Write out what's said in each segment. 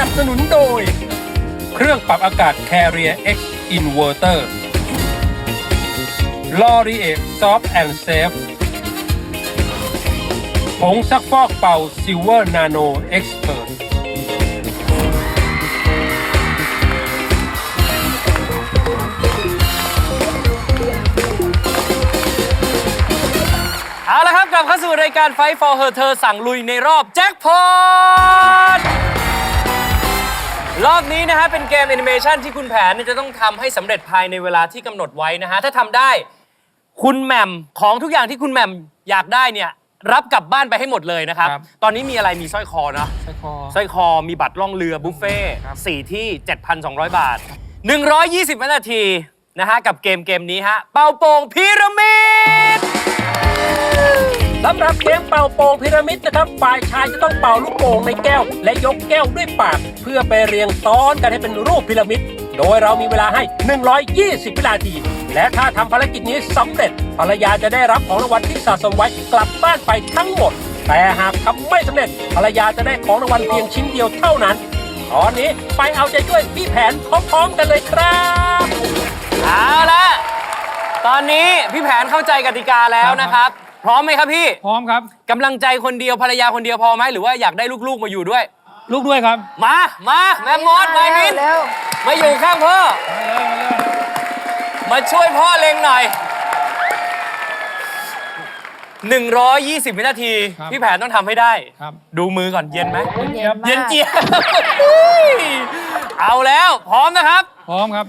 นับสนุนโดย เครื่องปรับอากาศ Carrier X Inverter l o r i e Soft and Safe ผงซักฟอกเป่า Silver Nano Expert เอาละครับ กลับเข้าสู่รายการ Fight for Her เธอสั่งลุยในรอบแจ็คพอต รอบนี้นะฮะเป็นเกมแอนิเมชันที่คุณแผนเนี่ยจะต้องทำให้สำเร็จภายในเวลาที่กำหนดไว้นะฮะ ถ้าทำได้ คุณแหม่มของทุกอย่างที่คุณแหม่มอยากได้เนี่ย รับกลับบ้านไปให้หมดเลยนะครับ ครับ ตอนนี้มีอะไรมีสร้อยคอเนาะใช่คอ สร้อยคอมีบัตรล่องเรือบุฟเฟ่ต์ครับ สี่ที่ 7,200 บาท 120 วินาทีนะฮะ กับเกมเกมนี้ฮะ เป่าโป่งพีระมิด สำหรับเกมเป่าโป่งพีระมิดนะครับ ฝ่ายชายจะต้องเป่าลูกโป่งในแก้ว และยกแก้วด้วยปาก เพื่อไปเรียงซ้อนกันให้เป็นรูปพีระมิด โดยเรามีเวลาให้ 120 วินาที และถ้าทำภารกิจนี้สำเร็จ ภรรยาจะได้รับของรางวัลที่สะสมไว้กลับบ้านไปทั้งหมด แต่หากทำไม่สำเร็จ ภรรยาจะได้ของรางวัลเพียงชิ้นเดียวเท่านั้น ตอนนี้ไปเอาใจช่วยพี่แผนพร้อมๆกันเลยครับเอาละตอนนี้พี่แผนเข้าใจกติกาแล้วนะครับ พร้อมไหมครับพี่พร้อมครับ กำลังใจคนเดียวภรรยาคนเดียวพอไหมหรือว่าอยากได้ลูกๆมาอยู่ด้วย ลูกด้วยครับมามาแม่มดมามินมาอยู่ข้างพ่อ มาช่วยพ่อเล็งหน่อย 120วินาทีครับพี่แผนต้องทำให้ได้ ครับดูมือก่อนเย็นไหมเย็นมากเย็นเจี๊ยบเอาแล้วพร้อมนะครับ พร้อมครับ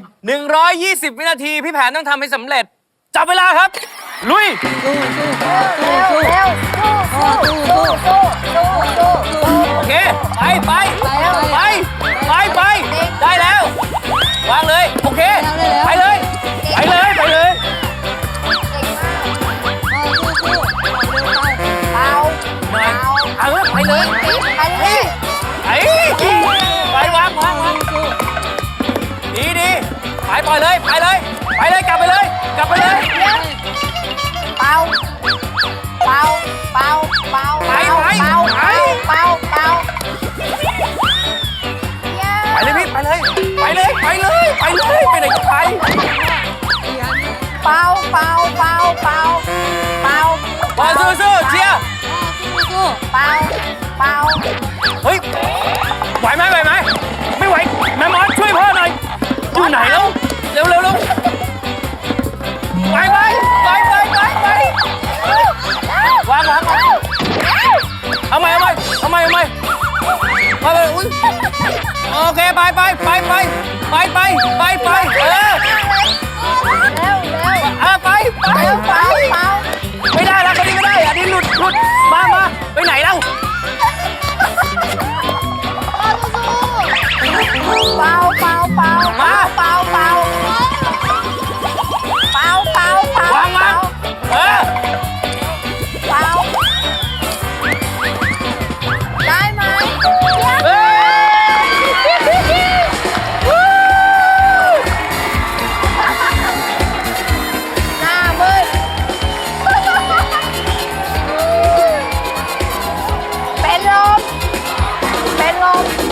120 วินาที พี่แผนต้องทำให้สำเร็จ จับเวลาครับ ลุยเร็วสู้สู้สู้สู้สู้โอเค ไปไปไปไปไป ได้แล้ว วางเลย โอเค ไปเลย ไปเลย ไปเลยเบาหน่อย เอาไปเลย ไปเลย ไปเลยไปไหนก็ไปเบาเบาเบาเบาเบาพอสู้สู้เชียร์เบาเบาเฮ้ยไหวไหมไหวไหมไม่ไหวแม่มอสช่วยพ่อหน่อยอยู่ไหนแล้วเร็วเร็วเร็วไปไปไปไปไปไปวางวางวางเอาใหม่เอาใหม่เอาใหม่เอาใหม่ไปไปอุ้ย โอเค ไปไปไปไปไปไปไปไปเออ เร็ว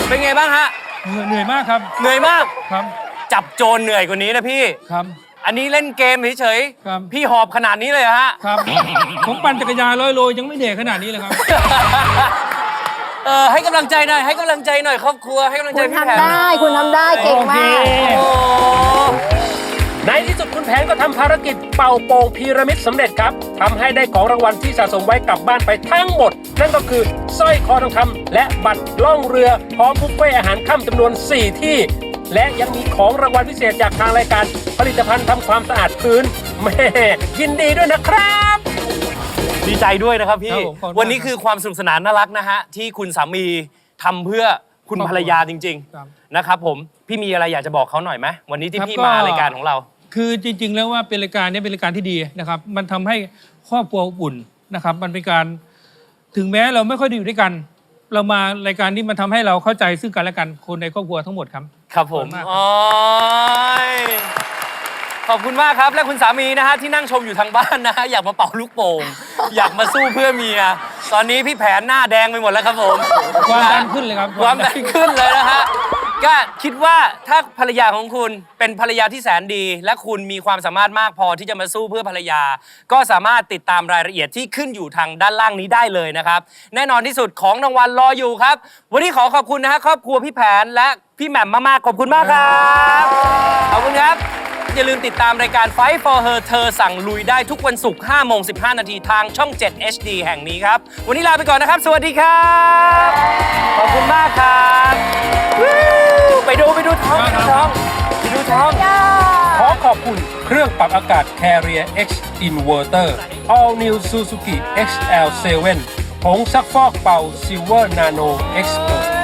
เป็นไงบ้างฮะเหนื่อยมากครับ เหนื่อยมาก ครับ จับโจรเหนื่อยกว่านี้นะพี่ ครับ อันนี้เล่นเกมเฉยครับ ๆ พี่หอบขนาดนี้เลยเหรอฮะ ครับ ผมปั่นจักรยานร้อยโลยังไม่เหนื่อยขนาดนี้เลยครับ เออให้กำลังใจหน่อย ให้กำลังใจหน่อยครอบครัว ให้กำลังใจคุณพี่แผนทำได้คุณทำได้เก่งมาก โอ้ในที่สุดคุณ แผนก็ทำภารกิจเป่าโป่งพีระมิดสำเร็จครับทำให้ได้ของรางวัลที่สะสมไว้กลับบ้านไปทั้งหมด นั่นก็คือสร้อยคอทองคำและบัตรล่องเรือพร้อมบุฟเฟ่อาหารค่ำจำนวน 4 ที่ และยังมีของรางวัลพิเศษจากทางรายการ ผลิตภัณฑ์ทำความสะอาดพื้นแม่ยินดีด้วยนะครับดีใจด้วยนะครับพี่ครับผมขอบคุณมากวันนี้คือความสนุกสนานน่ารักนะฮะ ที่คุณสามีทำเพื่อคุณครอบครัวภรรยาจริงครับๆนะครับผม พี่มีอะไรอยากจะบอกเขาหน่อยไหมวันนี้ที่ครับพี่ก็มารายการของเรา คือจริง ๆ แล้วว่าเป็นรายการเนี้เป็นรายการที่ดีนะครับ มันทำให้ครอบครัวอบอุ่นนะครับ มันเป็นการถึงแม้เราไม่ค่อยได้อยู่ด้วยกัน เรามารายการนี้มันทำให้เราเข้าใจซึ่งกันและกันคนในครอบครัวทั้งหมดครับ ครับผมขอบคุณมากโอ้ยขอบคุณมากครับ และคุณสามีนะฮะที่นั่งชมอยู่ทางบ้านนะฮะอยากมาเป่าลูกโป่งอยากมาสู้เพื่อเมีย ตอนนี้พี่แผนหน้าแดงไปหมดแล้วครับผมความดันขึ้นเลยครับความดันขึ้นเลยนะฮะ ก็คิดว่าถ้าภรรยาของคุณเป็นภรรยาที่แสนดี และคุณมีความสามารถมากพอที่จะมาสู้เพื่อภรรยา ก็สามารถติดตามรายละเอียดที่ขึ้นอยู่ทางด้านล่างนี้ได้เลยนะครับ แน่นอนที่สุดของรางวัลรออยู่ครับ วันนี้ขอขอบคุณนะฮะครอบครัวพี่แผนและพี่แหม่มมากๆขอบคุณมากครับขอบคุณครับ อย่าลืมติดตามรายการ Fight for Her เธอสั่งลุยได้ทุกวันศุกร์5โมง15 นาทีทางช่อง 7 HD แห่งนี้ครับ วันนี้ลาไปก่อนนะครับ สวัสดีครับ ขอบคุณมากครับ ไปดูไปดูท้องไปดูท้องไปดูท้องขอขอบคุณเครื่องปรับอากาศ Carrier X Inverter All New Suzuki XL7 ผงซักฟอกเป่า Silver Nano Expert